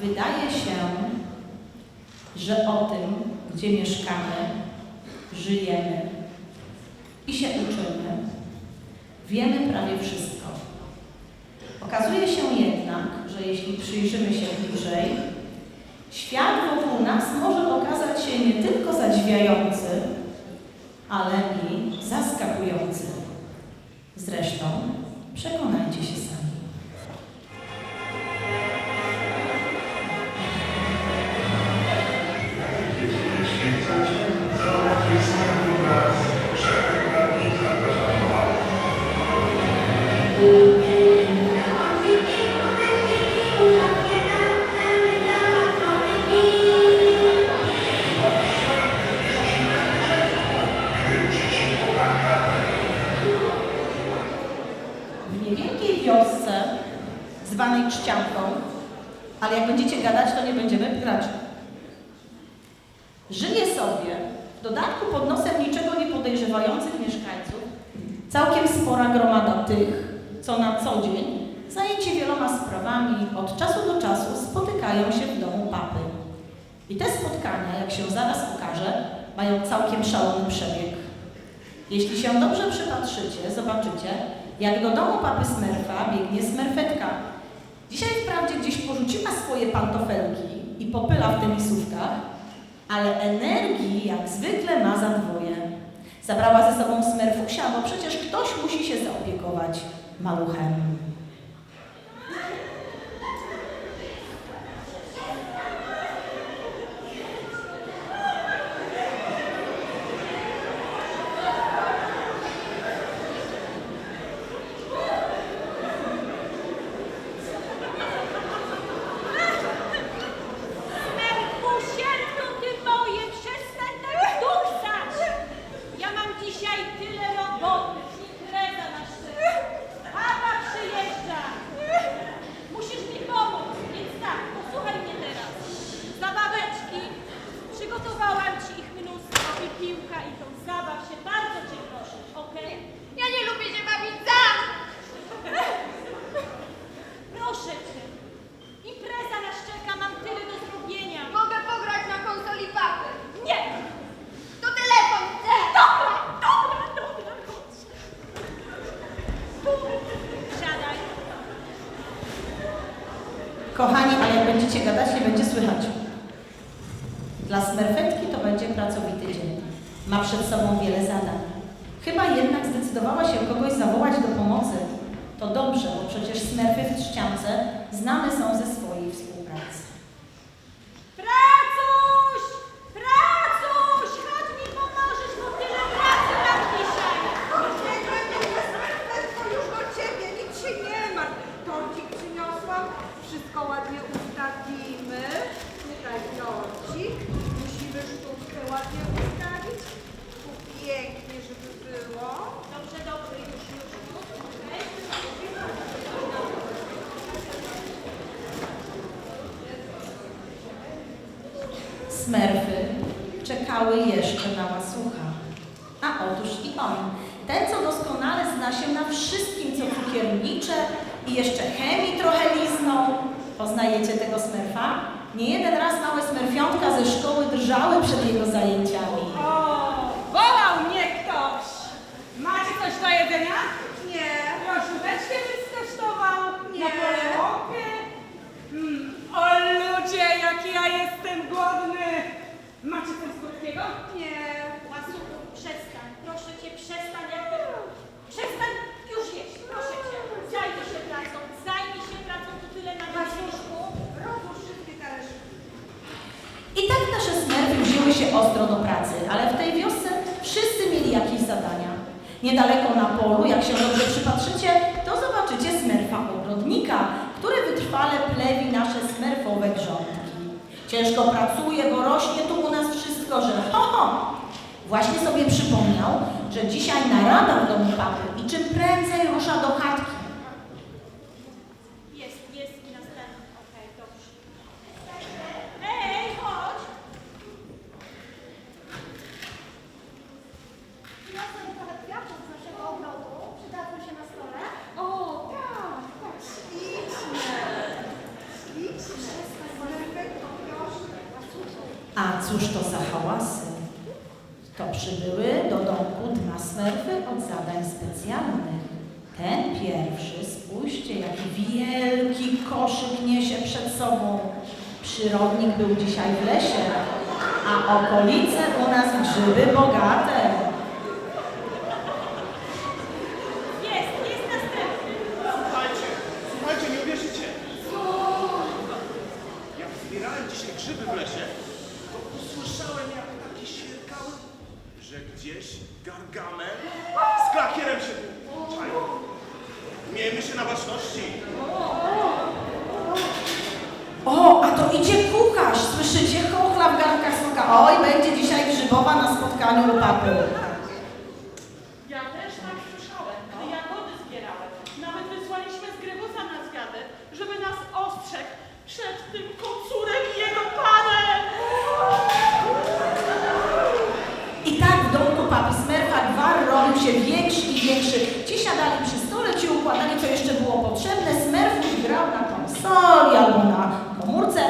wydaje się, że o tym, gdzie mieszkamy, żyjemy i się uczymy, wiemy prawie wszystko. Okazuje się jednak, że jeśli przyjrzymy się bliżej, świat wokół nas może okazać się nie tylko zadziwiający, ale i zaskakujący. Zresztą przekonajcie się sami. Żyje sobie, w dodatku pod nosem niczego nie podejrzewających mieszkańców, całkiem spora gromada tych, co na co dzień, zajęci wieloma sprawami, od czasu do czasu spotykają się w domu papy. I te spotkania, jak się zaraz okaże, mają całkiem szalony przebieg. Jeśli się dobrze przypatrzycie, zobaczycie, jak do domu papy Smerfa biegnie smerfetka. Dzisiaj wprawdzie gdzieś porzuciła swoje pantofelki i popyla w tenisówkach, ale energii jak zwykle ma za dwoje. Zabrała ze sobą smerfusia, bo przecież ktoś musi się zaopiekować maluchem. Merkusierku, ty moje, przestań tak duksać! Ja mam dzisiaj tyle roboty, impreza na szczycie. Papa przyjeżdża. Musisz mi pomóc, więc tak, posłuchaj mnie teraz. Zabaweczki, przygotowałam ci ich mnóstwo i piłka i tą zabaw się, bardzo cię proszę, okej? Ja nie lubię się bawić sam! Proszę cię. Impreza nas czeka, mam tyle do zrobienia. Mogę pograć na konsoli papy. Nie! To telefon chcę! Dobra, dobra, dobra, chodź. Siadaj. Kochani, ale jak będziecie gadać, nie będzie słychać. Dla smerfetki to będzie pracowity dzień. Ma przed sobą wiele zadań. Chyba jednak zdecydowała się kogoś zawołać do pomocy. To dobrze, bo przecież smerfy w Trzciance znane są ze swojej współpracy. Pracuś! Pracuś! Chodź mi pomożesz, bo tyle pracy mam dzisiaj. Tylko już do ciebie, nic się nie martw. Torcik przyniosłam, wszystko ładnie ustawimy. Tutaj torcik, musimy sztuczkę ładnie ustawić. Tu pięknie, żeby było. Dobrze, dobrze, już, już, już. okej? Smerfy czekały jeszcze na łasucha. A ten, co doskonale zna się na wszystkim, co cukiernicze i jeszcze chemii trochę liznął. Poznajecie tego smerfa? Nie jeden raz małe smerfiątka ze szkoły drżały przed jego zajęciami. O, wołał mnie ktoś. Macie coś do jedzenia? Nie, Proszóweczkę byś skosztował? Nie. Napoleonkę? Mm. O ludzie, jaki ja jestem głodny. Macie coś słodkiego? nie. Przestań, proszę cię, przestań, jakby... Przestań już jeść, proszę cię. Zajmij się pracą, zajmij się pracą, tu tyle na brzuszku. Rozłóż wszystkie talerze. I tak nasze smerfy wzięły się ostro do pracy, ale w tej wiosce wszyscy mieli jakieś zadania. Niedaleko na polu, jak się dobrze przypatrzycie, to zobaczycie smerfa ogrodnika, który wytrwale plewi nasze smerfowe grządki. Ciężko pracuje, bo rośnie tu u nas wszystko, że ho, ho! Właśnie sobie przypomniał, że dzisiaj narada w domu papy i czym prędzej rusza do chatki. Jest, jest i następny, okej, dobrze. Ej, chodź! Przyniosłem trochę kwiatów z naszego ogrodu. Przydadzą się na stole. O, tak, tak, śliczne. Śliczne. Smurfek, to proszę, a cóż to? A cóż to za hałasy? To przybyły do domku dwa smerfy od zadań specjalnych. Ten pierwszy, spójrzcie, jaki wielki koszyk niesie przed sobą. Przyrodnik był dzisiaj w lesie, a okolice u nas grzyby bogate. Jest, jest następny. Słuchajcie, słuchajcie, nie uwierzycie. Jak zbierałem dzisiaj grzyby w lesie, to usłyszałem jak takie świerkały, że gdzieś Gargamel z klakierem się czają. Miejmy się na baczności. O, a to idzie kucharz, słyszycie? Chochla w garnkach smoka. Oj, będzie dzisiaj grzybowa na Ja też tak słyszałem, gdy jagody zbierałem. Nawet wysłaliśmy zgrybusa na zwiadę, żeby nas ostrzegł przed tym kocurem i jego panem. I tak w domku papi Smerfa gwar robił się większy i większy. Ci siadali przy stole, ci układali, co jeszcze było potrzebne. Smerfuś grał na konsoli albo na komórce,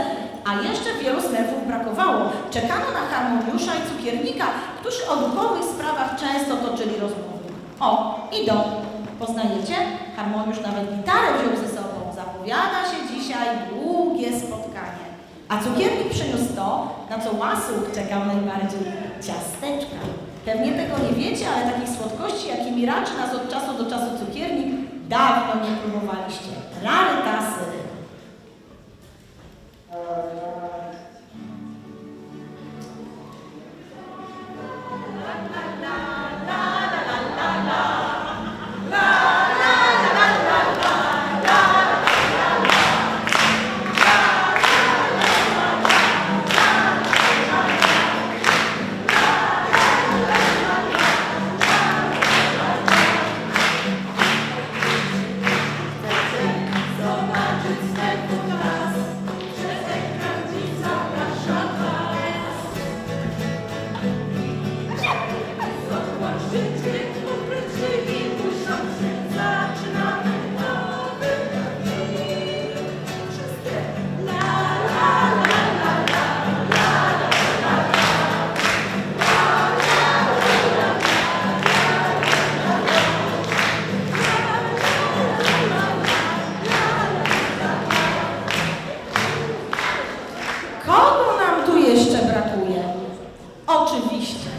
a jeszcze wielu smerfów brakowało. Czekano na harmoniusza i cukiernika, którzy o duchowych sprawach często toczyli rozmowy. O, idą. Poznajecie? Harmoniusz nawet gitarę wziął ze sobą. Zapowiada się dzisiaj długie spotkanie. A cukiernik przyniósł to, na co łasuk czekał najbardziej ciasteczka. Pewnie tego nie wiecie, ale takich słodkości, jakimi raczy nas od czasu do czasu cukiernik, dawno nie próbowaliście. Rarytasy. Kogo nam tu jeszcze brakuje? Oczywiście.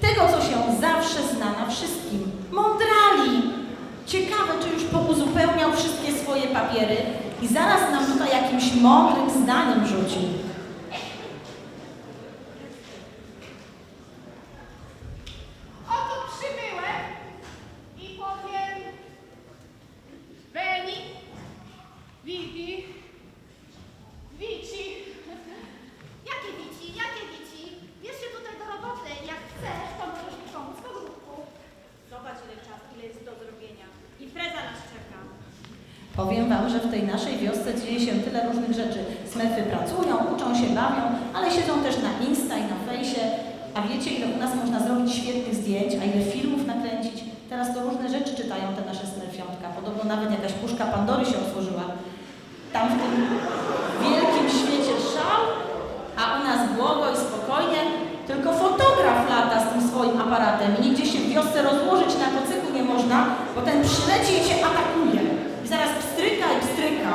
Tego, co się zawsze zna na wszystkim. Mądrali. Ciekawe, czy już pouzupełniał wszystkie swoje papiery i zaraz nam tutaj jakimś mądrym zdaniem rzuci. Oto przybyłem i powiem Beni, Vivi, Vici. Jakie Vici, jakie Vici? Bierz się tutaj do roboty. Jak chcesz, to możesz mi pomóc w ogródku. Zobacz ile czasu, ile jest do zrobienia. Impreza nas czeka. Powiem Wam, że w tej naszej wiosce dzieje się tyle różnych rzeczy. Smurfy pracują, uczą się, bawią, ale siedzą też na Insta i na fejsie. A wiecie, ile u nas można zrobić świetnych zdjęć, a ile filmów nakręcić? Teraz to różne rzeczy czytają te nasze smurfiątka. Podobno nawet jakaś puszka Pandory się otworzyła. Tam w tym wielkim świecie szał, a u nas błogo i spokojnie. Tylko fotograf lata z tym swoim aparatem i nigdzie się w wiosce rozłożyć na kocyku nie można, bo ten przyleci i cię atakuje. I zaraz pstryka i pstryka.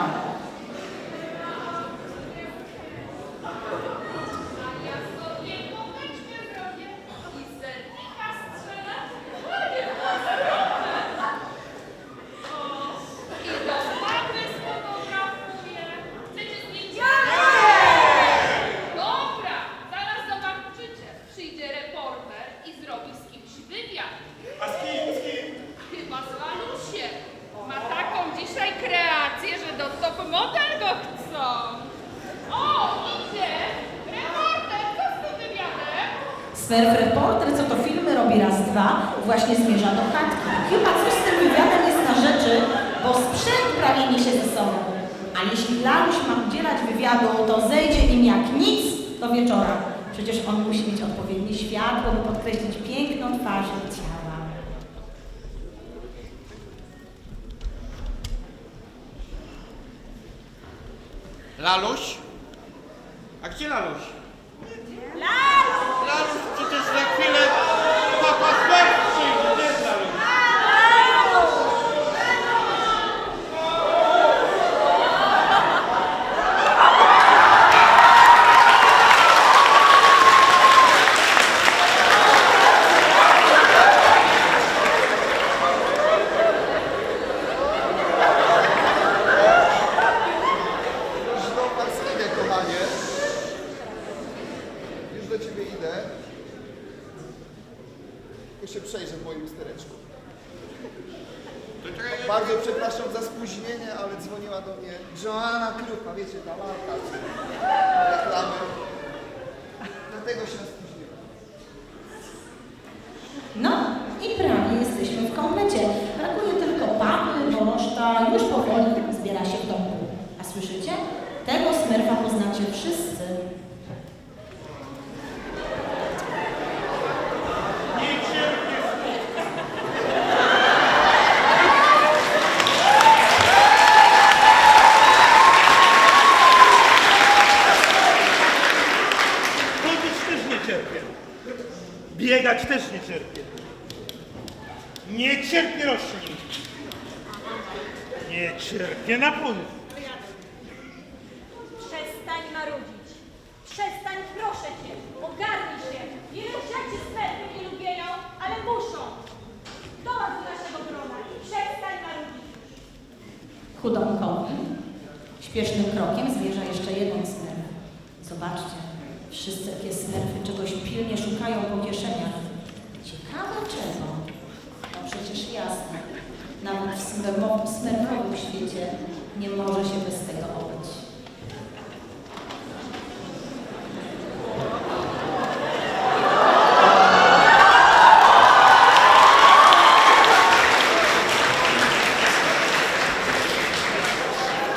Dobra, zaraz zobaczycie. Przyjdzie reporter i zrobi z kimś wywiad. A z kim, z kim? Chyba z Lalusiem. Ma taką dzisiaj kreację, że do top model go chcą. O, idzie! Reporter, co z tym wywiadem? Smerf reporter, co to filmy robi raz, dwa, właśnie zmierza do chatki. Chyba coś z tym wywiadem jest na rzeczy, bo sprzęt prawie niesie ze sobą. A jeśli Laluś ma udzielać wywiadu, to zejdzie im jak nic do wieczora. Przecież on musi mieć odpowiednie światło, by podkreślić piękną twarz i ciała. Laluś, A gdzie Laluś? Lalu! Laluś przecież za chwilę papa Smerf przyjdzie. Gdzie jest Laluś? Znowu pan idę, kochanie. Już do ciebie idę. Tylko się przejrzę w moim stereczku. To czekaj, Bardzo przepraszam za spóźnienie, ale dzwoniła do mnie Joanna Krupa, wiecie, ta lalka z reklamy. Dlatego się spóźniłem. No i prawie jesteśmy w komplecie. Brakuje tylko papy, reszta już powoli zbiera się w domku. A słyszycie? Tego smerfa poznacie wszyscy. Biegać też nie cierpię. Nie cierpię roślin. Nie cierpię napojów. Przestań marudzić. Przestań, proszę cię. Ogarnij się. Ile rzeczy smerfy nie lubią, ale muszą. Dołącz do naszego grona i przestań marudzić już. Chudomkowi śpiesznym krokiem zwierza jeszcze jeden smerf. Zobaczcie, wszyscy takie smerfy czegoś pilnie szukają po kieszeniach. Ciekawe czego? No przecież jasne. Nawet w smerfowym, świecie nie może się bez tego obyć.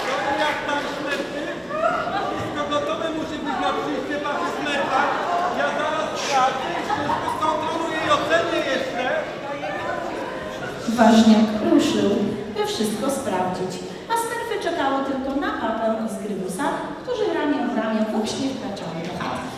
No i jak tam śmierty? Wszystko gotowe musi być na przyjście papy smerfa. Ja zaraz sprawdzę i wszystko skontroluję i ocenię jeszcze. Ważniak ruszył, by a smerfy czekały tylko na papę z Grybusa, którzy ramię w ramię właśnie wkraczały do chaty.